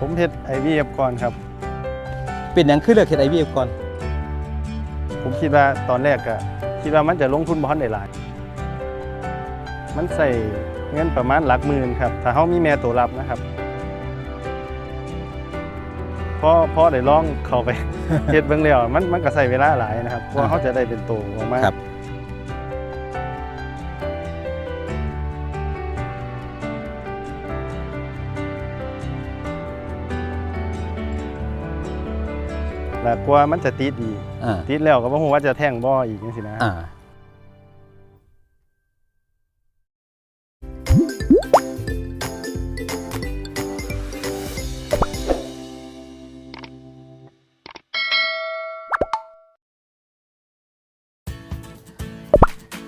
ผมเฮ็ดไอวีเอฟก่อนครับ เป็นหยังคือเลือกเฮ็ด IVF ก่อน ผมคิดว่าตอนแรกก็คิดว่ามันจะลงทุนบ่ทันได้หลาย มันใส่เงินประมาณหลักหมื่นครับ ถ้าเฮามีแม่ตัวรับนะครับพอพอได้ลองเข้าไปเฮ็ดเบิ่งแล้วมันมันก็ใช้เวลาหลายนะครับกว่าเขาจะได้เป็นตัวออกมาครับ แล้วกว่ามันจะติดอีกอ่าติดแล้วก็บ่ฮู้ว่าจะแท่งบ่อีกจังซี่นะอ่า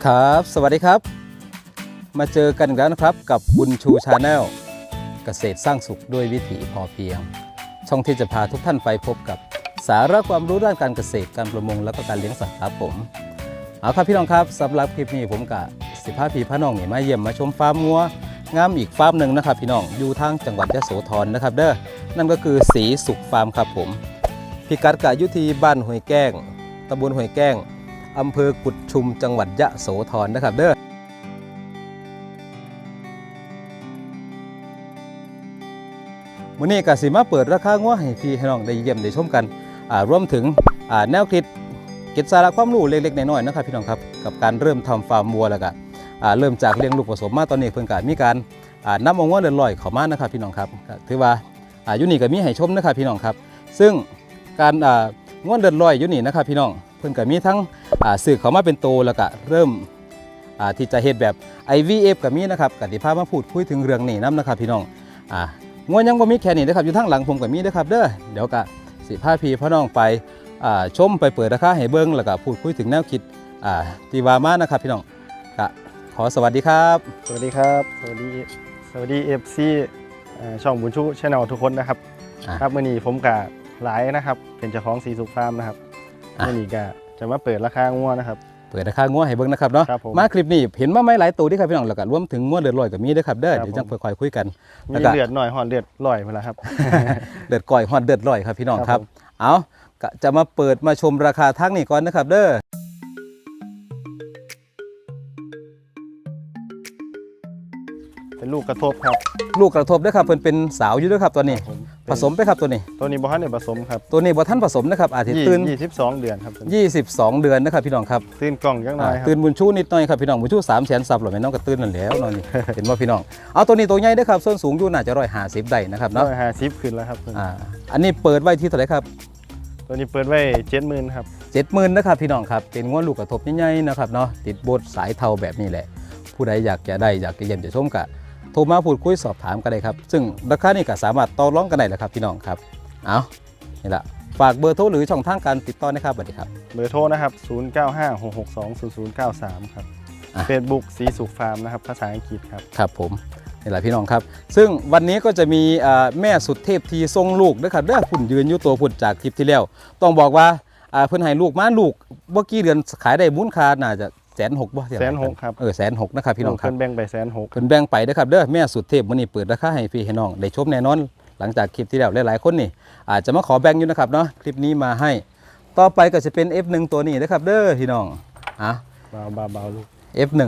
ครับ สวัสดีครับ มาเจอกันอีกแล้วนะครับกับบุญชูชาแนลเกษตรสร้างสุขด้วยวิถีพอเพียง ช่องที่จะพาทุกท่านไปพบกับ สาระความรู้ด้านการเกษตรการประมงและก็การเลี้ยงสัตว์ครับผมเอาครับพี่น้องครับสำหรับคลิปนี้ผมกับสิพาพีพระน้องนี่มาเยี่ยมมาชมฟาร์มงัวงามอีกฟาร์มหนึ่งนะครับ พี่น้องอยู่ทางจังหวัดยะโสธรนะครับ เด้อนั่นก็คือสีสุขฟาร์มครับผมพิกัดกะยุทีบ้านห้วยแก้งตำบลห้วยแก้งอำเภอกุดชุมจังหวัดยะโสธรนะครับ เด้อมื้อนี้กสิมาเปิดราคางัวให้พี่ให้น้องได้เยี่ยมได้ชมกัน รวมถึงแนวคิดเก็บสาระความรู้เล็กๆน้อยๆนะครับพี่น้องครับกับการเริ่มทำฟาร์มวัวแล้วก็เริ่มจากเลี้ยงลูกผสมมาตอนนี้เพิ่งกมีการนำอางัวเดือนลอยเข้ามานะครับพี่น้องครับถือว่าอยู่นี่ก็มีให้ชมนะครับพี่น้องครับ ซึ่งการงัวเดือนลอยอยู่นี่นะครับพี่น้องเพิ่งก็มีทั้งสื่อเข้ามาเป็นโตแล้วก็เริ่มที่จะเฮ็ดแบบ IVF ก็มีนะครับกติภาพมาพูดคุยถึงเรื่องนี้นํนะครับพี่น้องงวยังบ่มีแค่นี้นะครับอยู่ทั้งหลังผมก็มีนะครับเด้อเดี๋ยวก็ สิพาพี่พ่อน้องไปอ่าชมไปเปิดราคาให้เบิ้งแล้วก็พูดคุยถึงแนวคิดอ่าที่ว่ามานะครับพี่น้องก็ขอสวัสดีครับ สวัสดีครับ สวัสดีสวัสดี FC เอ่อช่องบุญชูชาแนลทุกคนนะครับอะครับมื้อนี้ผมกับหลายนะครับ เป็นเจ้าของสีสุขฟาร์มนะครับอะมื้อนี้ก็จะมาเปิดราคางัวนะครับ เปิดราคางัวให้เบิ้งนะครับเนาะครับผม มาคลิปนี้เห็นมาไม่หลายตัวที่ครับพี่น้องแล้วก็รวมถึงงัวเดือดลอยกับมีด้วยครับเด้อครับเดี๋ยวจังผมค่อยๆคุยกันมีแล้วก็ เลือดหน่อยหอนเลือดลอยไปแล้วครับ เดือดก่อยฮอดเดือดลอยครับพี่น้องคครัรับบ ผม เอาก็จะมาเปิดมาชมราคาทั้งนี้ก่อนนะครับ เด้อ ลูกกระทบครับ ลูกกระทบด้วยครับเพิ่นเป็นสาวอยู่ด้วยครับตัวนี้ ผมผสมไปครับตัวนี้ ตัวนี้บ่ทันได้ผสมครับตัวนี้บ่ท่านผสมนะครับอาจจะยี่ตื่น ยี่สิบสองเดือนครับตัวนี้22 เดือนนะครับพี่น้องครับตื่นกล่องจังหน่อยครับตื่นบุญชูนิดหน่อยครับพี่น้องบุญชูสามแสนซับหรอแม่น้องก็ตื่นนั่นแหล้วเนอนนี่ เห็นว่าพี่น้องเอาตัวนี้ตัวใหญ่เด้อครับส่วนสูงอยู่น่าจะร้อยห้าสิบได้นะครับร้เนาะอยห้าสิบขึ้นแล้วครับตัวนี้อ่าอันนี้เปิดไว้ที่เท่าไหร่ครับ ตัวนี้เปิดไว้เจ็ดหมื่นครับ เจ็ดหมื่นนะครับพี่น้องครับเป็นง้วลูกกระทบใหญ่ๆนะครับเนาะติดโบทสายเทาแบบนี้แหละ ผู้ใดอยากจะได้อยากจะเยี่ยมจะชมกะ โทรมาพูดคุยสอบถามกันได้ครับ ซึ่งราคานี้ก็สามารถต่อรองกันได้แหละครับพี่น้องครับ เอานี่แหละฝากเบอร์โทรหรือช่องทางการติดต่อนะครับสวัสดีครับ เบอร์โทรนะครับ 0 9 5 6 6 2 0 0 9 3 ครับอะ เฟซบุ๊กสีสุขฟาร์มนะครับภาษาอังกฤษครับ ครับผมนี่แหละพี่น้องครับ ซึ่งวันนี้ก็จะมีอ่าแม่สุดเทพทีทรงลูกนะครับเด้อพุ่นยืนอยู่ตัวพุ่นจากคลิปที่แล้ว ต้องบอกว่าอ่าเพิ่นให้ลูกมาลูกเมื่อกี้เดือนขายได้มูลค่าน่าจะแสนหกบ่แสนหกครับเออแสนหกนะครับพี่น้องครับเพิ่นแบ่งไปแสนหกเพิ่นแบ่งไปนะครับเด้อแม่สุดเทพมื้อนี้เปิดราคาให้พี่ให้น้องได้ชมแน่นอน หลังจากคลิปที่แล้วหลายๆคนนี่อาจจะมาขอแบ่งอยู่นะครับเนาะคลิปนี้มาให้ ต่อไปก็จะเป็น F1 ตัวนี้นะครับ เด้อพี่น้องอะเบาเบาเบาลูก F1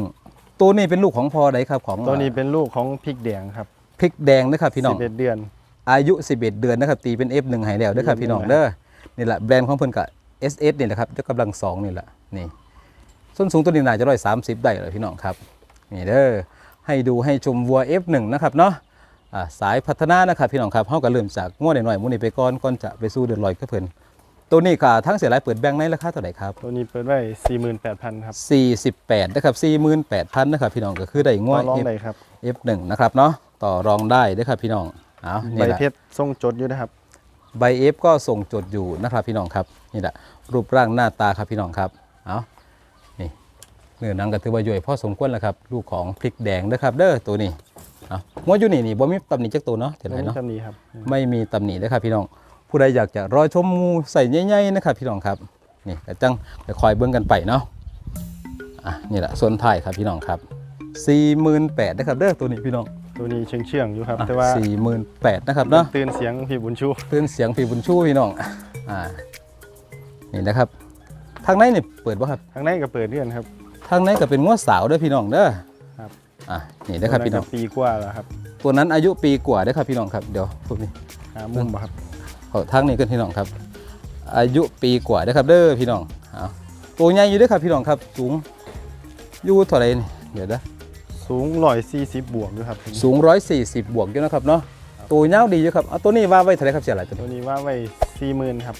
ตัวนี้เป็นลูกของพอใดครับของตัวนี้เป็นลูกของพริกแดงครับพริกแดงนะครับพี่น้องสิบเอ็ดเดือน อายุ 11 เดือนนะครับตีเป็น F1 ให้แล้วเด้อครับพี่น้องเด้อนี่แหละแบรนด์ของเพิ่นกับ SS นี่แหละครับยกกำลังสองนี่แหละนี่ ส้นสูงตัวนี้น่าจะร้อยสามสิบได้เลยพี่น้องครับนี่เด้อให้ดูให้ชมวัว F1 นะครับเนาะอ่าสายพัฒนานะครับพี่น้องครับเฮาก็เริ่มจากงวดหน่อยๆหมูนี่ไปก่อนก่อนจะไปสู้เดือนลอยก็เพิ่นตัวนี้ก็ทั้งเสียหลายเปิดแบงค์ในราคาเท่าไหร่ครับตัวนี้เปิดไว้สี่หมื่นแปดพันครับ 48นะครับ48,000นะครับพี่น้องก็คือได้งต่วอดรอง F ได้ครับ F1 นะครับเนาะต่อรองได้เด้อครับพี่น้องเอาใบนี่แหละเพชรทรงจดอยู่นะครับใบเอฟก็ส่งจดอยู่นะครับพี่น้องครับนี่แหละรูปร่างหน้าตาครับพี่น้องครับเอานี่ เนื้อหนังก็ถือว่าย่อยพอสมควรแล้วครับ ลูกของพริกแดงนะครับเด้อตัวนี้เอางวดอยู่นี่นี่บ่มีตำหนิจักตัวเนาะเห็นไหมตัวนี้เนาะจำนี้ครับไม่มีตำหนินะครับพี่น้อง ผู้ใดอยากจะรอชมงูใส่ใหญ่ๆนะครับพี่น้องครับนี่ก็จังไปคอยเบิ่งกันไปเนาะอะนี่แหละส่วนท้ายครับพี่น้องครับ48,000นะครับเด้อตัวนี้พี่น้องตัวนี้เชื่องเชื่องๆอยู่ครับแต่ว่าสี่หมื่นแปดนะครับเนาะตื่นเสียงพี่บุญชูตื่นเสียงพี่บุญชูพี่น้องอ่านี่นะครับทางในนี่เปิดบ่ครับทางในก็เปิดเรื่อนครับ ทางในก็เป็นงวดสาวเด้อพี่น้องเด้อครับ อ่านี่นะครับพี่น้องตัวก็ปีกว่าแล้วครับตัวนั้นอายุปีกว่าเด้อครับพี่น้องครับเดี๋ยวพวกนี้หามุมบ่ครับเอาทางนี้กันพี่น้องครับ อายุปีกว่าเด้อครับเด้อพี่น้องเอาตัวใหญ่อยู่เด้อครับพี่น้องครับ สูงอยู่เท่าไหร่นี่เดี๋ยวนะ สูงร้อยสี่สิบบวกด้วยครับสูง 140 บวกอยู่นะครับเนาะตัวยาวดีอยู่ครับเอาตัวนี้ว่าไว้เท่าไหร่ครับเสียหลายตัวตัวนี้นี้ว่าไว้สี่หมื่นครับ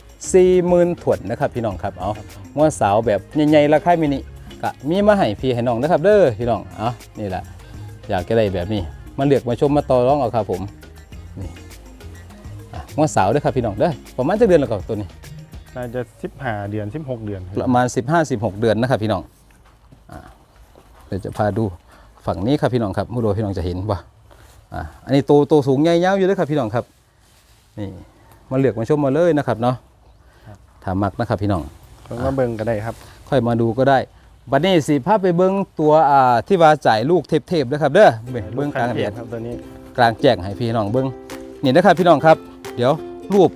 40,000ถวนนะครับพี่น้องครับเอางวดสาวแบบใหญ่ๆราคามินิ ก็มีมาให้พี่ให้น้องนะครับเด้อพี่น้องเอานี่แหละอยากจะได้แบบนี้มาเลือกมาชมมาต่อรองเอาครับผมนี่อะงวดสาวเด้อครับพี่น้องเด้อประมาณจะเดือนแล้วก็ตัวนี้น่าจะสิบห้าเดือนสิบหกเดือนครับประมาณ15-16เดือนนะครับพี่น้องอ่าเดี๋ยวจะพาดูฝั่งนี้ครับพี่น้องครับผู้ดูพี่น้องจะเห็นว่าอ่าอันนี้ตัวตัวสูงใหญ่ยาวอยู่เลยครับพี่น้องครับนี่มาเลือกมาชมมาเลยนะครับเนาะถามมักนะครับพี่น้องเพิ่งมาเบิ่งก็ได้ครับ ค่อยมาดูก็ได้ บัดนี้สิพาไปเบิ้งตัวอ่าที่ว่าจ่ายลูกเทพๆนะครับเด้อเบิ่งเบิ้งกลางเทีแดยดครับตัวนี้กลางแจ้งให้พี่น้องเบิ้งนี่นะครับพี่น้องครับ เดี๋ยวรูป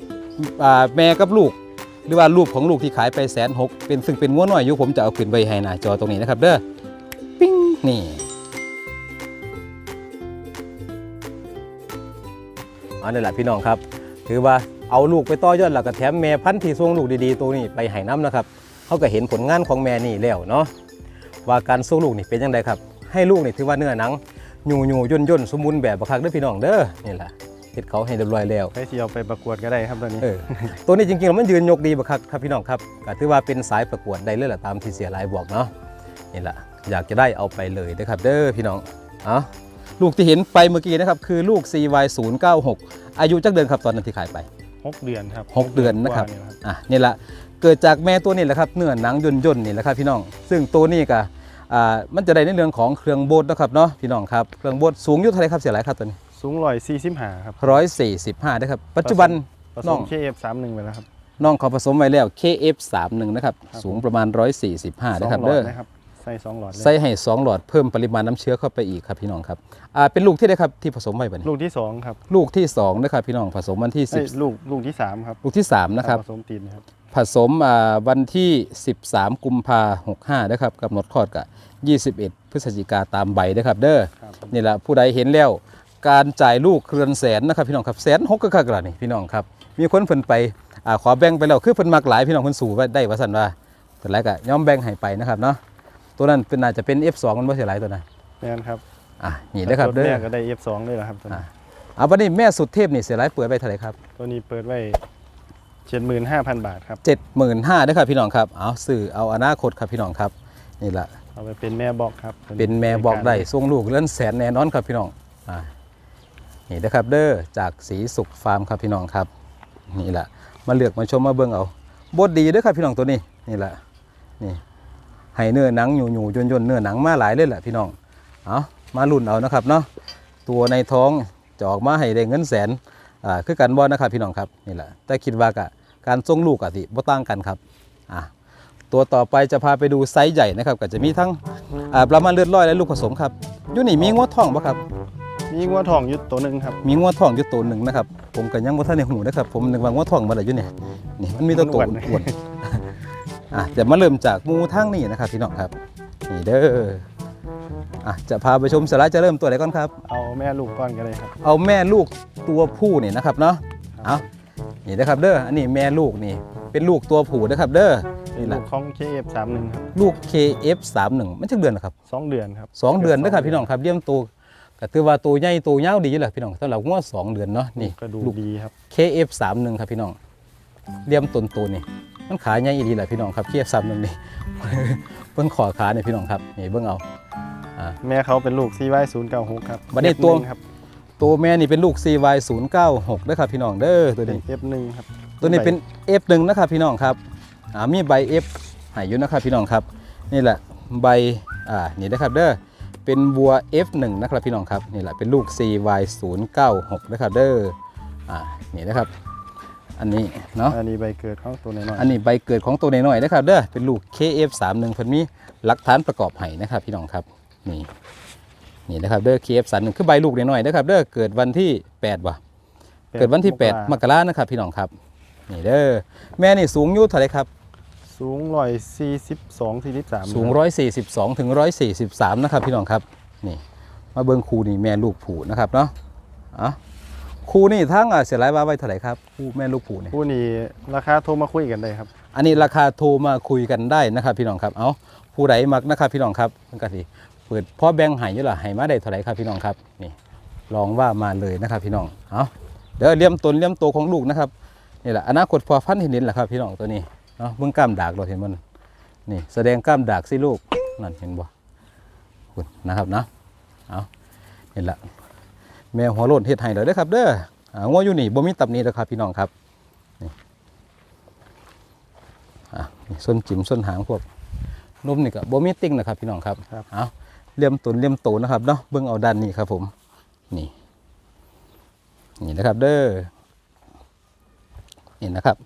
อ่าแม่กับลูก หรือว่ารูปของลูกที่ขายไปแสนหกเป็นซึ่งเป็นงัวน้อยอยู่ผมจะเอาขึ้นไว้ให้หน้าจอตรงนี้นะครับเด้อปิ้งนี่อันนี้แหละพี่น้องครับ ถือว่าเอาลูกไปต่อยอดแล้วก็แถมแม่พันธุ์ที่ทรงลูกดีๆตัวนี้ไปให้น้ำนะครับ เขาก็เห็นผลงานของแม่นี่แล้วเนาะว่าการทรงลูกนี่เป็นยังไงครับ ให้ลูกนี่ถือว่าเนื้อหนังหยูหยูย่นย่นๆสมบูรณ์แบบบักคักเด้อพี่น้องเด้อนี่แหละเฮ็ดเขาให้เรียบร้อยแล้วใครที่เอาไปประกวดก็ได้ครับตัวนี้เออตัวนี้จริงๆแล้วมันยืนยกดีบักคักครับพี่น้องครับก็ถือว่าเป็นสายประกวดได้เลยแหละตามที่เสียหลายบอกเนาะนี่แหละอยากจะได้เอาไปเลยนะครับ เด้อพี่น้องเอาลูกที่เห็นไปเมื่อกี้นะครับคือลูก CY096 อายุจักเดือนครับตอนนั้นที่ขายไปหกเดือนครับหกเดือนนะครับกว่าแหลอะนี่แหละ เกิดจากแม่ตัวนี้แหละครับเนื้อหนังย่นย่นๆนี่แหละครับพี่น้อง ซึ่งตัวนี้ก็อ่ามันจะได้ในเรื่องของเครื่องโบดนะครับเนาะพี่น้องครับเครื่องโบดสูงอยุทธเท่าไหรครับเสียหลายครับตัวนี้สูงร้อยสี่สิบห้าครับร้อยสี่สิบห้านะครับปัจจุบันผสน้องมเคเอฟสามหนึ่งไปแล้วครับน้องเขาผสมไว้แล้ว KF31 นะครับครับสูงประมาณ 145นะครับสองหลอเด้ดอนะครับใส่สองหลอดเลยใส่ให้2หลอดเพิ่มปริมาณน้ำเชื้อเข้าไปอีกครับพี่น้องครับอ่าเป็นลูกที่ได้ครับที่ผสมไว้บัดนี้ลูกที่สองครับลูกที่2นะครับพี่น้องผสมวันที่เอ้ยลูกลูกที่สามครับ10ลูกที่3นะครับผสมตีนครับ ผสมอ่าวันที่ 13 กุมภา65นะครับกำหนดคลอดกับ21 พฤศจิกาตามใบนะครับเด้อครับผมนี่แหละผู้ใดเห็นแล้ว การจ่ายลูกเครือนแสนนะครับพี่น้องครับแสนหกก็คักละนี่พี่น้องครับ มีคนเพิ่นไปอ่าขอแบ่งไปแล้วคือเพิ่นมักหลายพี่น้องเพิ่นสู่ไว้ได้ว่าซั่นว่าแต่แล้วก็ยอมแบ่งให้ไปนะครับเนาะตัวนั้นเป็นน่าจะเป็น F2 มันบ่เสียหลายตัวนั้นแม่นครับอะนี่นะครับตัวเด้แรอกก็ได้เอฟสองเลยเหรอครับตัวนี้อะเอาบัดนี้แม่สุดเทพนี่เสียหลายเปิดไปเท่าไหร่ครับตัวนี้เปิดไว้ เจ็ดหมื่นห้าพันบาทครับ 75,000เด้อครับพี่น้องครับ เอาซื้อเอาอนาคตครับพี่น้องครับ นี่แหละเอาไปเป็นแม่บอกครับ เป็นแม่บอกได้ส่งลูกเลื่อนแสนแน่นอนครับพี่น้องอ่านี่นะครับเด้อจากสีสุขฟาร์มครับพี่น้องครับ นี่แหละมาเลือกมาชมมาเบิ่งเอาบดดีเด้อครับพี่น้องตัวนี้นี่แหละนี่ให้เนื้อหนังอยู่ๆย่นๆเนื้อหนังมาหลายเลยแหละพี่น้องเอามาลุ่นเอานะครับเนาะตัวในท้องจะออกมาให้ได้เงินแสนอ่าคือกันบ่นะครับพี่น้องครับนี่แหละแต่คิดว่ากะ การส่งลูกอะสิบ่ต่างกันครับอะตัวต่อไปจะพาไปดูไซส์ใหญ่นะครับ ก็จะมีทั้งอ่าประมาณเลือดร้อยและลูกผสมครับอยู่นี่มีงวดทองปะครับ มีงัวทองอยุดตัวหนึ่งครับ มีงวดทองอยู่ตัวหนึ่งนะครับ ผมก็ยังบ่ทันในหูนะครับผมนึกว่างวดทองมาได้อยู่เนี่ยนี่มันมีตัวตัวมันอ้วนอ้วนๆอะเดี๋ยวมาเริ่มจากหมูทั้งนี่นะครับพี่น้องครับนี่เด้ออะจะพาไปชมสาระจะเริ่มตัวไหนก่อนครับ เอาแม่ลูกก้อนก็ได้ครับ เอาแม่ลูกตัวผู้นี่นะครับเนาะครับเอา นี่นะครับเด้ออันนี้แม่ลูกนี่ เป็นลูกตัวผู้นะครับเด้อเป็นนี่แหลูละกของเคเอฟสามหนึ่งครับลูก KF31 มันจักเดือนนะครับ สองเดือนครับสองเดือนนะครับพี่น้องครับเลี้ยงตัวก็ถือว่าตัวใหญ่ตัวยาวดีอยู่แหละพี่น้องสำหรับงวดสองเดือนเนาะนี่ กระดูกลูก ดีครับ KF31 ครับพี่น้องเลี้ยมตนตัวนี่มันขาใหญ่ดีแหละพี่น้องครับ KF31 นี่ เบิ่งขอขาเนี่ยพี่น้องครับนี่เบิ่งเอาอ่าแม่เขาเป็นลูกซีไว้ศูนย์เก้าหกครับบัดนี้ตัว F1 ครับ ตัวแม่นี่เป็นลูก CY096 เด้อครับพี่น้องเด้อตัวเป็นนี้เอฟหนึ่งครับตัวนี้เป็น F1 นะครับพี่น้องครับอ่ามีใบ F ให้อยู่นะครับพี่น้องครับ นี่แหละใบอ่านี่นะครับเด้อเป็นบัว F1 นะครับพี่น้องครับนี่แหละเป็นลูก CY096 นะครับเด้ออ่านี่นะครับอันนี้เนาะอันนี้ใบเกิดเขาตัวน้อยๆอันนี้ใบเกิดของตัวน้อยๆนะครับเด้อเป็นลูก KF31 เพิ่นมีหลักฐานประกอบให้นะครับพี่น้องครับนี่ นี่นะครับเด้อ KF สันหนึ่งคือใบลูกน้อยๆนะครับเด้อเกิดวันที่8ว่ะเกิดวันที่ 8 มกรานะครับพี่น้องครับนี่เด้อแม่นี่สูงอยู่เท่าไหรครับสูงร้อยสี่สิบสองสี่สิบสามสูง142ถึง143นะครับพี่น้องครับนี่มาเบิ่งครูนี่แม่ลูกผูนะครับเนาะอะครูนี่ทั้งอะเสียรายว่าไว้เท่าไหร่ครับครูแม่ลูกผูนี่ผู้นี้ราคาโทรมาคุยกันได้ครับอันนี้ราคาโทรมาคุยกันได้นะครับพี่น้องครับเอาผู้ใดมักนะครับพี่น้องครับมันก็สิ เปิดพ่อแบงค์ใหายอยู่ล่ะให้มาได้เท่าไหร่ครับพี่น้องครับนี่ลองว่ามาเลยนะครับพี่น้องเอาเดี๋ยวเลี่ยมตนเลี่ยมโตวของลูกนะครับนี่แหละอนาคตพอพันธุ์เห็นเห็นแหละครับพี่น้องตัวนี้เนาะเบื้องกล้ามดากเราเห็นมันนี่แสดงกล้ามดากสิลูกนั่นเห็นบ่คุณนะครับนะเอาเห็นละแมวหัวโลนเฮ็ดให้เลยเด้อครับ เด้ออ่างัวอยู่นี่บ่มีตับหนี้แล้วครับพี่น้องครับอะนี่ส้นจิ๋มส้นหางพวกนุ่มนี่ก็บ่มีติ้งนะครับพี่น้องครับครับเอา เลี่ยมตุนเลี่ยมโตนะครับเนาะเบิ่งเอาด้านนี้ครับผมนี่นี่นะครับเด้อนี่นะครับ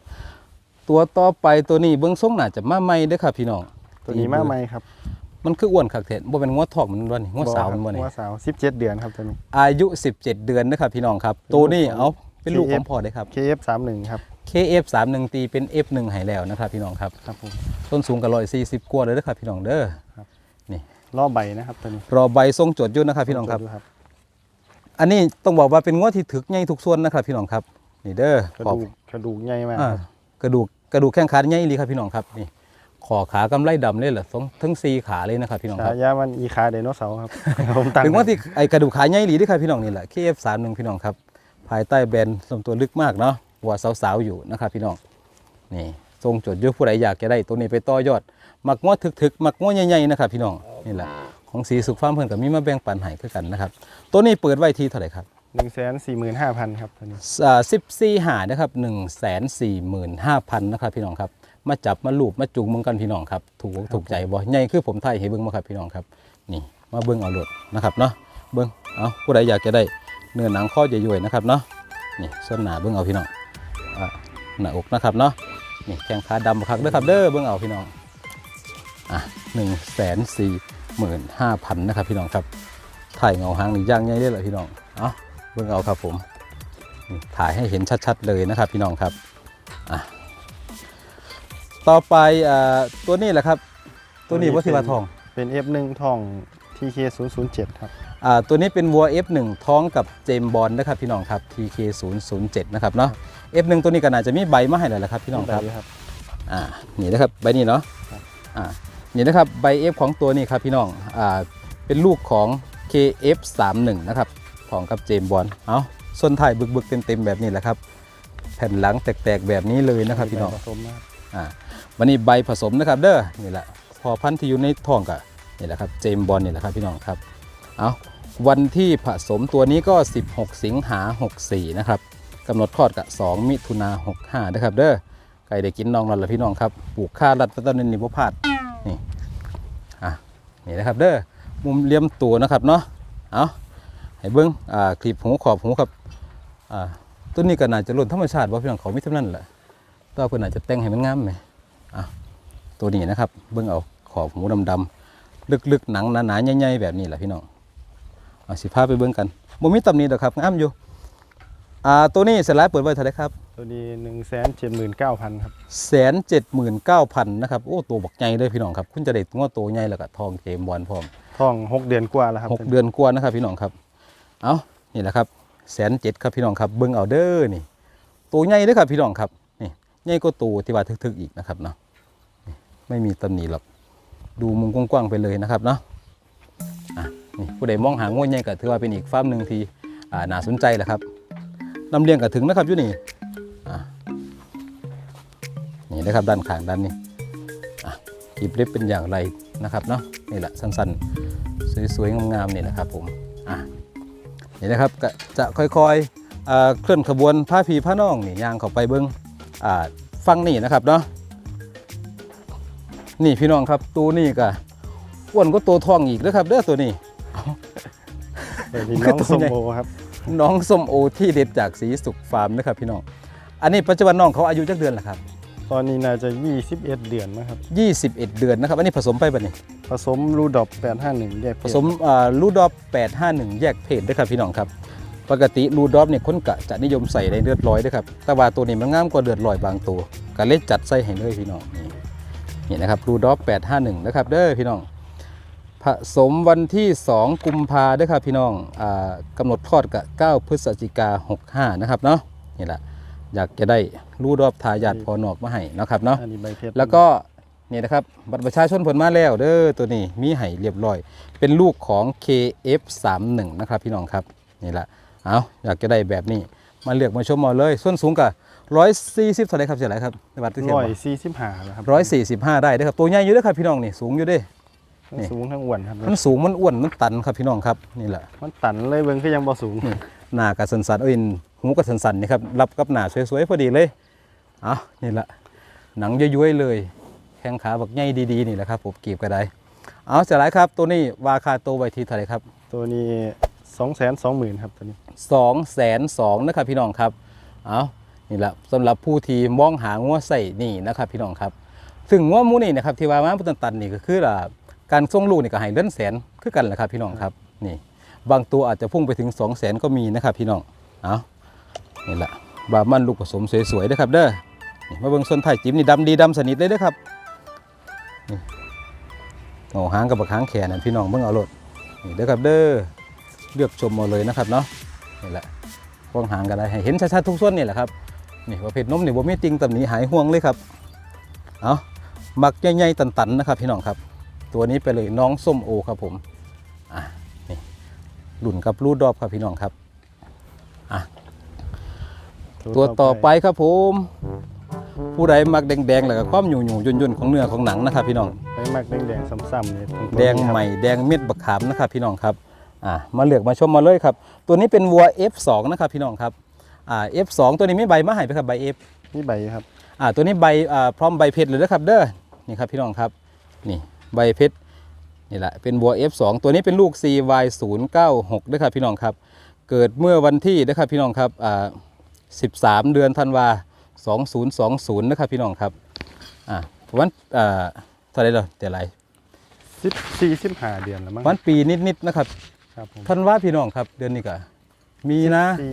ตัวต่อไปตัวนี้เบื้องทรงน่าจะมาใหม่เด้อครับพี่น้องตัวนี้มาไหมครับ มันคืออ้วนคักแท้บ่เป็นงัวทอกมันบ่นี่งัวสาวมันบ่นี่หัวสาวสิบเจ็ดเดือนครับตัวนี้ อายุ17เดือนนะครับพี่น้องครับเป็นตัวนี้ลูกของเอาเป็นลูก KF ของพ่อได้ครับ KF สามหนึ่งครับ KF31 ตีเป็น F1 ให้แล้วนะครับพี่น้องครับครับผมต้นสูงกับ140กว่าเลยเด้อครับพี่น้องเด้อ ล่อใบนะครับตัวนี้รอใบทรงจดอยุ่นะครับพี่น้องครับจดดูครับ อันนี้ต้องบอกว่าเป็นงวดที่ถึกใหญ่ทุกส่วนนะครับ พี่น้องครับนี่เด้อกระขอบดูกกระดูกใหญ่มากอ่าครับกระดูกกระดูกแข้งขาใหญ่อีหลีครับพี่น้องครับนี่ขอขากำไลดำเลยเหรอทั้งทั้งสี่ขาเลยนะครับพี่น้องคฉารับ ยามันอีคาไดโนเสาร์ครับ ผมตั้งเป็นงวดที่ไอกระดูกขาใหญ่อีหลีเด้วยครับพี่น้องนี่แหละ KF31 พี่น้องครับ ภายใต้แบรนด์ลำตัวลึกมากเนาะว่าสาวๆอยู่นะครับพี่น้องนี่ทรงจดอยุ่ผู้ใดอยากจะได้ตัวนี้ไปต่อยอด มักงวดถึกๆมักงวดใหญ่ๆนะครับพี่น้องนี่แหละของสีสุขฟาร์มเพื่อนกับมีมาแบ่งปันให้คือกันนะครับตัวนี้เปิดไว้ที่เท่าไหร่ครับหนึ่งแสนสี่หมื่นห้าพันครับตัวนี้สิบสี่หานะครับหนึ่งแสนสี่หมื่นห้าพันนะครับพี่น้องครับมาจับมาลูบมาจูงมึงกันพี่น้องครับถูกอกถูกใจบ่ใหญ่คือผมไทยให้เบิ้งมาครับพี่น้องครับนี่มาเบิ้งเอาโลดนะครับเนาะเบิ้งเอาผู้ใดอยากจะได้เนื้อหนังข้อใหญ่ๆนะครับเนาะนี่ส่วนหนาเบิ้งเอาพี่น้องอ่าหน้าอกนะครับเนาะนี่แข้งขาดำคักเด้อครับเด้อเบิ้งเอาพี่น้อง อะหนึ่งแสนสี่หมื่นห้าพันนะครับพี่น้องครับถ่ายเงาหางนี่ย่างใหญ่เลยเหรอพี่น้องเอาเบิ้งเอาครับผมนี่ถ่ายให้เห็นชัดๆเลยนะครับพี่น้องครับอะต่อไปอ่าตัวนี้แหละครับ ตัวนี้วัชิวาทองเป็น F1 ทอง TK 0 0 7 ครับอ่าตัวนี้เป็นวัว F1 ท้องกับเจมส์บอลนะครับพี่น้องครับ TK 0 0 7 นะครับเนาะ F1 ตัวนี้ก็น่าจะมีใบมาให้แล้วละครับพี่น้องครับได้ครับ อ่า นี่นะครับ ใบนี้เนาะครับอ่า นี่นะครับใบ F ของตัวนี้ครับพี่น้องอ่าเป็นลูกของ KF31 นะครับของกับเจมส์บอลเอาส่วนถ่ายบึกๆเต็มๆแบบนี้แหละครับ แผ่นหลังแตกๆแบบนี้เลยนะครับพี่น้องผสมนะครับอ่าวันนี้ใบผสมนะครับเด้อนี่แหละพอพันธุ์ที่อยู่ในท้องกับนี่แหละครับเจมส์บอลนี่แหละครับพี่น้องครับเอาวันที่ผสมตัวนี้ก็ 16 สิงหา64 นะครับกำหนดคลอดกับ 2 มิถุนา65นะครับเด้อไก่ได้กินน้องนั่นแหละพี่น้องครับปลูกข้ารัดตะนินนิพพาดนี่อะ นี่นะครับเด้อมุมเลี่ยมตัวนะครับเนาะเอาให้เบิ้งอ่าคลิปหูขอบหูครับอ่าต้นนี้ก็น่าจะล้นธรรมชาติว่าพี่น้องเขาไม่เท่านั้นแหละตัวเพื่อนอาจจะแต่งให้มันงามไหมอะตัวนี้นะครับ เบิ่งเอาขอบหูดำๆลึกๆหนังหนาๆใหญ่ๆแบบนี้แหละพี่น้องเอาสิพาไปเบิ่งกันบ่มีตำหนิดอกครับงามอยู่ อ่าตัวนี้เสร็จแล้วเปิดไว้เท่าไหร่ครับตัวนี้1นึ่งแสนเจ็ดหมื่นเก้าพันครับแสนเจ็ดหมื่นเก้าพันนะครับโอ้ตัวบักใหญ่เลยพี่น้องครับคุณจะได้ตัวโตใหญ่แล้วก็ทองเกมบอลพร้อมทองหกเดือนกว่าแล้วครับหกเดือนกว่านะครับพี่น้องครับเอานี่แหละครับแสนเจ็ดครับพี่น้องครับเบิ้งเอาเด้อนี่ตัวใหญ่เด้อครับพี่น้องครับนี่ใหญ่ก็ตัวที่ว่าทึกๆอีกนะครับเนาะนี่ไม่มีตำหนิหรอกดูมุมกว้างๆไปเลยนะครับเนาะอะนี่ผู้ใดมองหาง่วใหญ่ก็ถือว่าเป็นอีกฟาร์มหนึ่งที่อ่าน่าสนใจแหละครับ นำเลี้ยงก็ถึงนะครับอยู่นี่อะนี่นะครับด้านข้างด้านนี้อะคลิปเล็บเป็นอย่างไรนะครับเนาะนี่แหละสั้นๆ สวยๆงามๆนี่นะครับผมอะนี่นะครับก็จะค่อยๆอ่าเคลื่อนขบวนผ้าพีผ้าน้องนี่ย่างเข้าไปเบิ้งอ่าฟังนี่นะครับเนาะนี่พี่น้องครับตัวนี้ก็อ้วนก็ตัวทองอีกนะครับเด้อตัวนี้ตัวนี้คืน้อองตัวส้มใหญ่โอครับ น้องส้มโอที่เด็ดจากสีสุขฟาร์มนะครับพี่น้อง อันนี้ปัจจุบันน้องเขาอายุจักเดือนละครับ ตอนนี้น่าจะ 21 เดือนนะครับ 21 เดือนนะครับ อันนี้ผสมไปบัดนี้ ผสมรูดอป851 แยกเพผศสมอ่าลูดอป851 แยกเพศด้วยครับพี่น้องครับ ปกติลูดอปเนี่ยคนกะจะนิยมใส่ในเลือดร้อยด้วยครับ แต่ว่าตัวนี้มันงามกว่าเลือดร้อยบางตัวก็เลยจัดใส่ให้เลยพี่น้อง นี่นี่นะครับลูดอป851นะครับเด้อพี่น้อง ผสมวันที่ 2 กุมภาเด้อครับพี่น้องอากำหนดคลอดกับ9พฤศจิกา65 นะครับเนาะนี่แหละอยากจะได้ลูดอปทายาทพอนอกมาให้นะครับเนาะอันนี้ใบเพชรแล้วก็นี่นะครับบัตรประชาชนผลมาแล้วเด้อตัวนี้มีให้เรียบร้อย เป็นลูกของ KF31 นะครับพี่น้องครับนี่แหละเอาอยากจะได้แบบนี้มาเลือกมาชมเอาเลย ส่วนสูงกับ140เท่าไหรครับเสียไหรครับในบัตรที่เทียร้อยสี่สิบห้าแล้วครับร้อยสี่สิบห้าได้เด้อครับตัวใหญ่อยู่เด้อครับพี่น้องนี่สูงอยู่เด้ทั้ งสูงทั้งอ้วนครับมันสูงมันอ้วนมันตันครับพี่น้องครับนี่แหละมันตันเลยเบิ่งคือยังบ่สูงหน้ากับสันสันๆเอ้ยหูกับสันสันๆนี่ครับรับกับหน้าสวยๆพอดีเลยเอานี่แหละหนังย้อยๆเลยแข้งขาบักใหญ่ดีๆนี่แหละครับผมกีบก็ได้เอาเสียหลายครับ ตัวนี้วาคาตัวไว้ที่เท่าไหรครับ ตัวนี้2 2 0 0 0 0ครับตัวนี้สองแสนสองนะครับพี่น้องครับเอานี่แหละสำหรับผู้ที่มองหางัวใส่นี่นะครับพี่น้องครับซึ่งงัวหมูนี่นะครับที่ว่ามาพุตันตันนี่ก็คืออ่า การส่งลูกนี่ก็ให้เลื่อนแสนคือกันแหละครับพี่น้องครับนี่ บางตัวอาจจะพุ่งไปถึง2 0 0แสนก็มีนะครับพี่น้องเอานี่แหละบามันลูกผสมสวยๆนะครับเด้อนี่มาเบิ่งส้นไทยจิ้มนี่ดำดีดำสนิทเลยเด้อครับนี่โอ้หางกับบักหางแขนนั่นพี่น้องเบิ่งเอาโลนี่เด้อครับเด้อเลือกชมเอาเลยนะครับเนาะนี่แหละพวงหางก็ได้ให้เห็นชัดๆทุกส่วนนี่แหละครับนี่ประเภทนมนี่บ่มีติงตำหนิหายห่วงเลยครับเอามักใหญ่ๆตันๆนะครับพี่น้องครับ ตัวนี้ไปเลยน้องส้มโอครับผมอะหลุ่นกับรูดดอบครับพี่น้องครับอะตัวต่อไปครับผม ผู้ใดมักแดงๆแล้วก็ความหยุ่ๆย่นๆของเนื้อของหนังนะครับพี่น้องไปมักแดงๆซ้ำๆนี่ของตัวแดงนี้ครับใหม่แดงเม็ดบักขามนะครับพี่น้องครับอะมาเลือกมาชมมาเลยครับ ตัวนี้เป็นวัว F2 นะครับพี่น้องครับอ่า F2 ตัวนี้มีใบมาให้ไปครับใบ F นี่ใบครับอ่าตัวนี้ใบอ่าพร้อมใบเพชรเลยนะครับเด้อนี่ครับพี่น้องครับนี่ ใบเพชรนี่แหละเป็นบัว F2 ตัวนี้เป็นลูก CY096 ด้วยครับพี่น้องครับ เกิดเมื่อวันที่นะครับพี่น้องครับอ่า13 เดือนธันวา2020นะครับพี่น้องครับอ่าวันอ่าเท่าไหรเด้อแต่ไร10 45เดือนแล้วมั้งวันปีนิดๆนะครับครับผมธันวาพี่น้องครับ เดือนนี้ก็มีนะสี่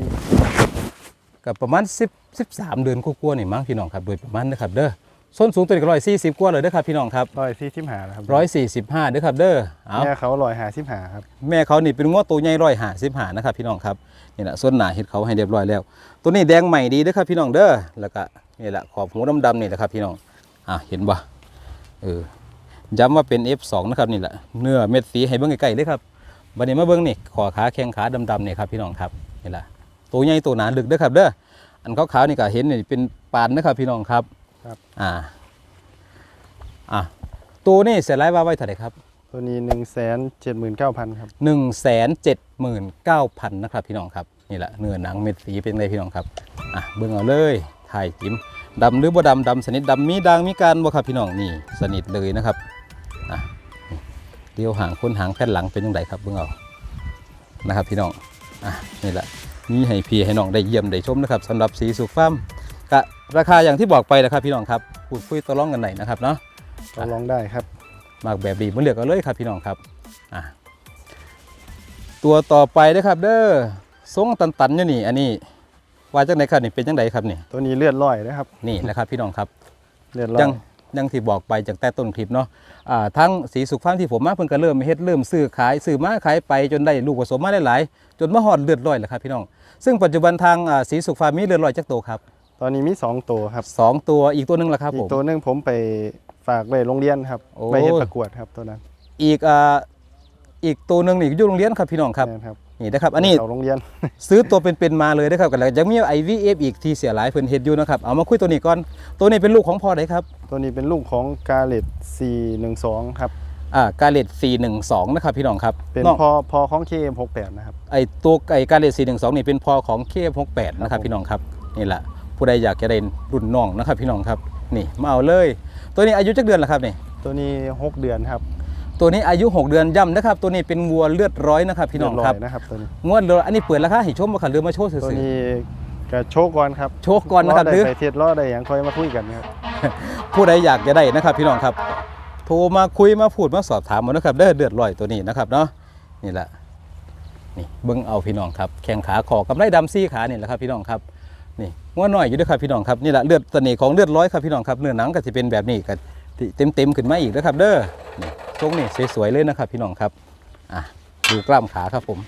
กับประมาณ10 13 เดือนกว่าๆนี่มั้งพี่น้องครับโดยประมาณนะครับเด้อ ส้นสูงตัวนี้ก็ร้อยสี่สิบกว่าเลยเด้อครับพี่น้องครับร้อยสี่สิบห้าแล้วครับร้อยสี่สิบห้าเด้อครับเด้อเอาแม่เขาร้อยห้าสิบห้าครับแม่เขานี่เป็นง้อตัวใหญ่ร้อยห้าสิบห้านะครับพี่น้องครับนี่แหละส้นหนาเห็ดเขาให้เรียบร้อยแล้ว ตัวนี้แดงใหม่ดีเด้อครับพี่น้องเด้อแล้วก็นี่แหละขอบหูดำๆนี่แหละครับพี่น้องอะเห็นบ่เออย้ำว่าเป็น F2 นะครับนี่แหละเนื้อเม็ดสีให้เบิ่งใกล้ๆเลยครับบัดนี้มาเบิ่งนี่ขอขาแข้งขาดำๆนี่ครับพี่น้องครับนี่แหละตัวใหญ่ตัวหนาลึกเด้อครับเด้ออันขาวๆนี่ก็เห็นนี่เป็นปานนะครับพี่น้องครับ ครับอ่าอะตัวนี้เสร็จแล้วว่าไว้เท่าไหร่ครับตัวนี้หนึ่งแสนเจ็ดหมื่นเก้าพันครับ1 7 9 0 0 0นะครับพี่น้องครับนี่แหละเนื้อหนังเม็ดสีเป็นไงพี่น้องครับอะเบิ่งเอาเลยถ่ายจิ้มดำหรือบ่ดำดำสนิทดำมีด่างมีการบ่ครับพี่น้องนี่สนิทเลยนะครับอะนี่เดียวหางคนหางแผ่นหลังเป็นยังไงครับเบิ่งเอานะครับพี่น้องอะนี่แหละมีให้พี่ให้น้องได้เยี่ยมได้ชมนะครับสำหรับสีสุกฟา ร์มกะราคาอย่างที่บอกไปนะครับพี่น้องครับพูดคุยต่อรองกันไหนอยนะครับเนาะก็ลองได้ครับมากแบบดีมาเลือกเอาเลยครับพี่น้องครับอะตัวต่อไปนะครับ เด้อทรงตันๆอยู่นี่ อันนี้ว่าจังไดครับนี่เป็นจังไดครับนี่ ตัวนี้เลือดร้อยนะครับ นี่นะครับพี่น้องครับเลือดร้อยัยงยังที่บอกไปจากแต่ต้นคลิปเนาะอ่าทั้งสีสุขฟาร์มที่ผมมาเพิ่นก็เริ่มเฮ็ดเริ่มซื้อขายซื้อมาขายไปจนได้ลูกผสมมาหลายๆจนมาฮอดเลือดร้อยแล้วครับพี่น้อง ซึ่งปัจจุบันทางอ่าสีสุขฟาร์มมีเลือดร้อยจักตัวครับ ตอนนี้มีสองตัวครับ สองตัวอีกตัวหนึงล่ะครับอีผกม ตัวหนึงผมไปฝากไว้โรงเรียนครับโอ้ ไปเฮ็ดประกวดครับตัวนั้นอีกอ่าอีกตัวหนึงนี่อยู่โรงเรียนครับพี่น้องครับแม่นครับนี่นะครับ อันนี้เสาโรงเรียน ซื้อตัวเป็นๆมาเลยนะครับกันแล้วยังมี IVF อีกที่เสียหลายเพิ่นเฮ็ดอยู่นะครับเอามาคุยตัวนี้ก่อนตัวนี้เป็นลูกของพ่อไดครับตัวนี้เป็นลูกของกาเลต412 ครับ อ่ากาเลต412นะครับพี่น้องครับเป็นน้อง พอพอของ KM68 นะครับ ไอตัวไอกาเลต412 นี่เป็นพ่อของเค68 นะครับผมพี่น้องครับ นี่แหละ ผู้ใดอยากจะได้รุ่นน้องนะครับ พี่น้องครับนี่มาเอาเลย ตัวนี้อายุจักเดือนละครับนี่ตัวนี้ 6 เดือนครับ ตัวนี้อายุ 6 เดือนย่ำนะครับ ตัวนี้เป็นวัวเลือดร้อยนะครับ พี่น้องครับเลืดลยนะครับตัวนี้งวดเลยอันนี้เปิดราคาให้ชมบ่ครับหรือมาโชว์ตัวซื่อนี้ก็โชว์ก่อนครับๆโชว์ก่อนนะครับอหรือได้ไปเทศล้อได้อย่างค่อยมาคุยกันครับผู้ใดอยากจะได้นะครับ พี่น้องครับ โทรมาคุยมาพูดมาสอบถามมานะครับเด้อเดือดร้อยตัวนี้นะครับเนาะนี่แหละนี่เบิ้งเอาพี่น้องครับแข้งขาคอกำไรดำซี่ขานี่แหละครับ พี่น้องครับ นี่งัวน้อยอยู่ด้วยครับพี่น้องครับนี่แหละเลือดเสน่ห์ของเลือดร้อยครับพี่น้องครับเนื้อหนังก็จะเป็นแบบนี้ก็เต็มเต็มๆขึ้นมาอีกนะครับ เด้อนี่ทรงนี่สวยๆเลยนะครับพี่น้องครับอะดูกล้ามขาครับผม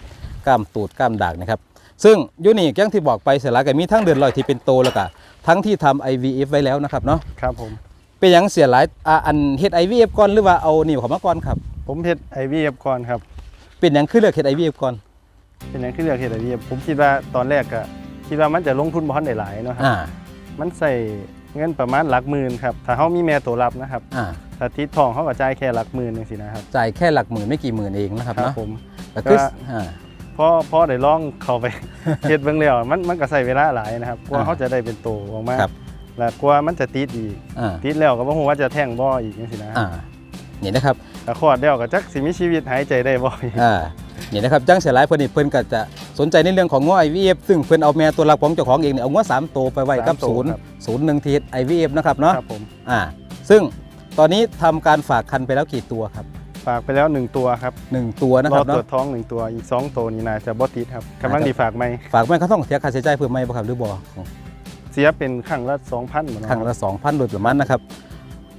กล้ามตูดกล้ามดากนะครับซึ่งยูนี่อย่างที่บอกไปเสร็จแล้วก็มีทั้งเดือดลอยที่เป็นโตแล้วก็ทั้งที่ทำ IVF ไว้แล้วนะครับเนาะครับผมเป็นหยังเสียหลายอ่าอันเฮ็ด IVF ก่อนหรือว่าเอานี่เข้ามาก่อนครับ ผมเฮ็ด IVF ก่อนครับเป็นหยังคือเลือกเฮ็ด IVF ก่อนเป็นหยังคือเลือกเฮ็ด IVF ผมคิดว่าตอนแรกก็ คิดว่ามันจะลงทุนบ่ทันได้หลายเนาะครับอ่ามันใส่เงินประมาณหลักหมื่นครับถ้าเฮามีแม่ตัวรับนะครับอ่าถ้าติดทองเขาก็จ่ายแค่หลักหมื่นจังซี่นะครับจ่ายแค่หลักหมื่นไม่กี่หมื่นเองนะครับครับเนาะผม แต่คือก็ อ่า พอพอได้ลองเข้าไป เฮ็ดเบิ่งแล้วมันมันก็ใช้เวลาหลายนะครับกว่าอ่าเขาจะได้เป็นโตออกมาครับแล้วกว่ามันจะติดอีกอ่าติดแล้วก็บ่ฮู้ว่าจะแท่งบ่อีกจังซี่นะอ่านี่นะครับ ถ้าคลอดแล้วก็จักสิมีชีวิตหายใจได้บ่อีก อ่านี่นะครับจังเสียหลายเพิ่นนี่เพิ่นก็จะ สนใจในเรื่องของง้อ IVF ซึ่งเพิ่นเอาแม่ตัวหลักของเจ้าของเองเนี่ยเอาง้อสามตัวไปไว้กับสามตัวศูนย์ครับศูนย์หนึ่งที IVF นะครับเนาะครับผมอ่าซึ่งตอนนี้ทำการฝากคันไปแล้วกี่ตัวครับ ฝากไปแล้วหนึ่งตัวครับหนึ่งตัวนะรคอรับตรวเนาะจท้องหนึ่งตัวอีกสองตัวนี่น่าจะบ่ติดครับกำลังดีฝากไหมฝากแม่เขาต้องเสียค่าใช้จ่ายเพิ่มไหมบ่ครับหรือบ่เสียเป็นครั้งละ2,000บ่เนาะครั้งละ2,000โดยประมาณนะครับ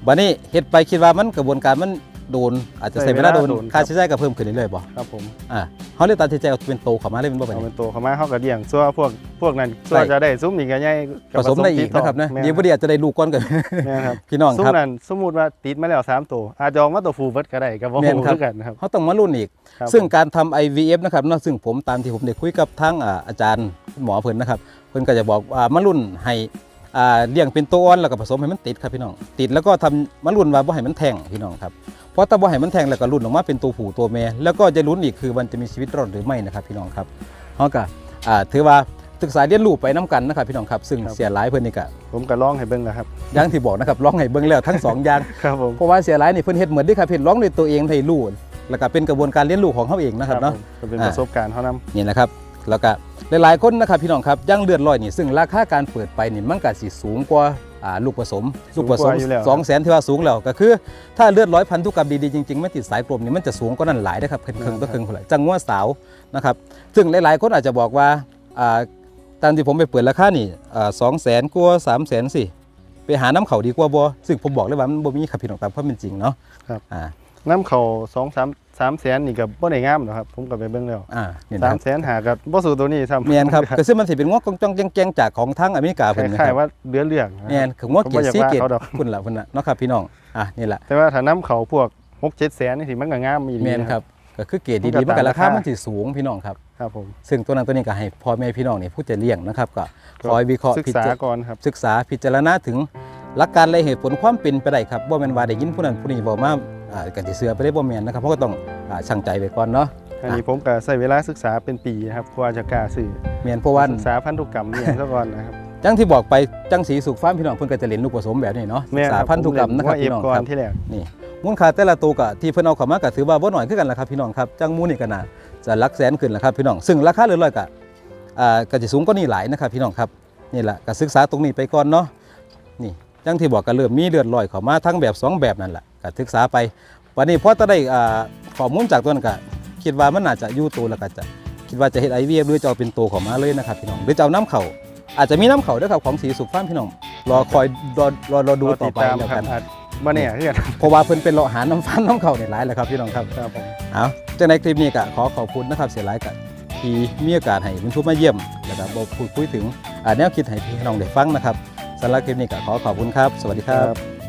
บัดนี้เฮ็ดไปคิดว่ามันกระบวนการมัน โดนอาจจะใช้เวลาโดนค่าใช้จ่ายก็เพิ่มขึ้นเรื่อยๆบ่ครับผมอ่าเขาเลยตัดสินใจเอาเป็นโตเข้ามาเลยเป็นบ่บัดเอานี้เป็นตัวเข้ามาเฮาก็เลี้ยงซัวพวกพวกนั้นซัวได้ จะได้ซุ้มอีกก็ใหญ่ก็ผสมได้อีกนะครับนะแม่เดี๋ยวบ่ได้อาจจะได้ลูกก่อนกันแม่นครับพี่น้องซุ้มครับ นั้นสมมุติว่าติดมาแล้วสามตัวอาจจะออกมาตัวฟูเบิดก็ได้ก็บ่แม่นฮู้ครับ คือกันนะครับ เขาต้องมารุ่นอีก ครับซึ่งการทำ IVF นะครับเนาะซึ่งผมตามที่ผมได้คุยกับทั้งอ่าอาจารย์หมอเพิ่นนะครับ เพิ่นก็จะบอกว่ามารุ่นให้อ่าเลี้ยงเป็นตัวอ่อนแล้วก็ผสมให้มันติดครับพี่น้อง ติดแล้วก็ทำมารุ่นว่าบ่ให้มันแทงพี่น้องครับเพ ราะถ้าบ่ให้มันแทงแล้วก็รุ่นออกมาเป็นตัวผู้ตัวแม่แล้วก็จะลุ้นอีกคือมันจะมีชีวิตรอดหรือไม่นะครับพี่น้องครับเฮาก็อ่าถือว่าศึกษาเรียนรู้ไปน้กันนะครับพี่น้องครับ ซึ่งเสียหลายเพิ่นนี่ก็ผมก็ลองให้เบิ่งแล้วครับ อย่างที่บอกนะครับลองให้เบิ่งแล้วทั้งสองอย่าง ครับผม เพราะว่าเสียหลายนี่เพิ่นเฮ็ดเหมือนเด้ครับเพิ่นร้องด้วยตัวเองให้รู้แล้วก็เป็นกระบวนการเรียนรู้ของเขาเองนะครับเนาะ ผมก็เป็นอ่า ประสบการณ์เท่านั้น นี่นะครับแล้วก็หลายๆคนนะครับพี่น้องครับย่างเลือดลอยนี่ซึ่งราคาการเปิดไปนี่มันก็สิสูงกว่าอ่า ลูกผสม ลูกผสม2 0 0 0 0 0ที่ว่าสูงแล้วก็คือ ถ้าเลือดร้อยพันธุกรรมดีๆจริงๆไม่ติดสายกลมนี่มันจะสูงกว่านั้นหลายนะครับเพิ่นเครึ่งต่อครึ่งพุ่นละจังว่าสาวนะครับซึ่งหลายๆคนอาจจะบอกว่าอ่าตามที่ผมไปเปิดราคานี่อ่า2 0 0 0 0 0กว่า3 0 0 0 0สิไปหาน้ำเขาดีกว่าบ่ซึ่งผมบอกเลยว่ามันบ่มีครับพี่น้องตามความเป็นจริงเนาะครับอ่าน้ำเขาสองสาม สามแสนนี่ก็บ่ได้งามหรอกครับ ผมก็ไปเบิ่งแล้วอ่านี่นะสาคมรับแสนหากับบ่สู่ตัวนี้ซ้ำเมียนครับก็ซึ่งมันสิเป็นงวกจ้องๆแจ้งๆจากของทางอเมริกาคเพิ่นนะคล้ายรับๆว่าเดือเรื่องนะ เมียนคืองวกเกียรติผมบ่อยากซีว่าเกียรติเขาดอกพุ่นละพุ่นละเนาะครับพี่น้องอะนี่แหละแต่ว่าถ้าน้ำเขาพวก6 7แสนนี่สิมันก็งามอีหลีเมียนครับก็คือเกียรติมันดีก็ๆมันก็ตามราคาราคามัมันสิสูงพี่น้องครับ ครับผมซึ่งตัวนั้นตัวนี้ก็ให้พ่อแม่พี่น้องนี่ผู้จะเลี้ยงนะครับก็คอยวิเคราะห์ศึกพิษาจารก่อนครับ ศึกษาพิจารณาถึงหลักการและเหตุผลความเป็นไปได้ครับว่าแม่นว่าได้ยินผู้นั้นผู้นี้บอกมา อ่ากันสิเสือไปได้บ่แม่นนะครับเพราะก็ต้องอ่าชั่งใจไปก่อนเนาะ อันนี้ผมก็ใช้เวลาศึกษาเป็นปีนะครับกว่าจะกล้าซื้อเมียนเพราะว่าศึกษาพันธุกรรมนี่ซะก่อนนะครับ จังที่บอกไปจังสีสุขฟาร์มพี่น้องเพิ่นก็จะเล่นลูกผสมแบบนี้เนาะศึแม่กษาครับพันธุกรรมนะครับผเอพี่ฟน้องก่อครันบที่แรกนี่มูลค่าแต่ละตัวก็ที่เพิ่นเอาเข้ามาก็ถือว่าบ่น้อยคือกันล่ะครับพี่น้องครับจังมูลนี่ก็น่าจะหลักแสนขึ้นล่ะครับพี่น้องซึ่งราคาเรื่อยๆก็อ่าก็จะสูงกว่านี้หลายนะครับพี่น้องครับนี่แหละก็ศึกษาตรงนี้ไปก่อนเนาะนี่จังที่บอกก็เริ่มมีเลือดลอยเข้ามาทั้งแบบสองแบบนั่นแหละ ก็ศึกษาไปวันนี้พอจะได้อ่าข้อมูลจากตัวนั้นก็คิดว่ามันน่าจะอยู่ตัวแล้วก็จะคิดว่าจะเฮ็ด IVF หรือจะเอาเป็นตัวเข้ามาเลยนะครับพี่น้องหรือจะเอาน้ำเข่าอาจจะมีน้ำเข่าด้วยครับของสีสุขฟาร์มพี่น้องรอคอยรอรอรอดูต่อไปรติดตามแล้วครักับนอาจบ่แน่คือกันเพราะว่าเพิ่นเป็นเลาะหาน้ำฟันน้ำเข่าเนี่ยหลายแล้วครับพี่น้องครับครับผมเอาจากในคลิปนี้ก็ขอขอบคุณนะครับเสียหลายกับที่มีโอกาสให้คุณชุบมาเยี่ยมแล้วก็บอกพูดคุยถึงอ่าแนวคิดให้พี่น้องได้ฟังนะครับสำหรับคลิปนี้ก็ขอขอบคุณครับ สวัสดีครับ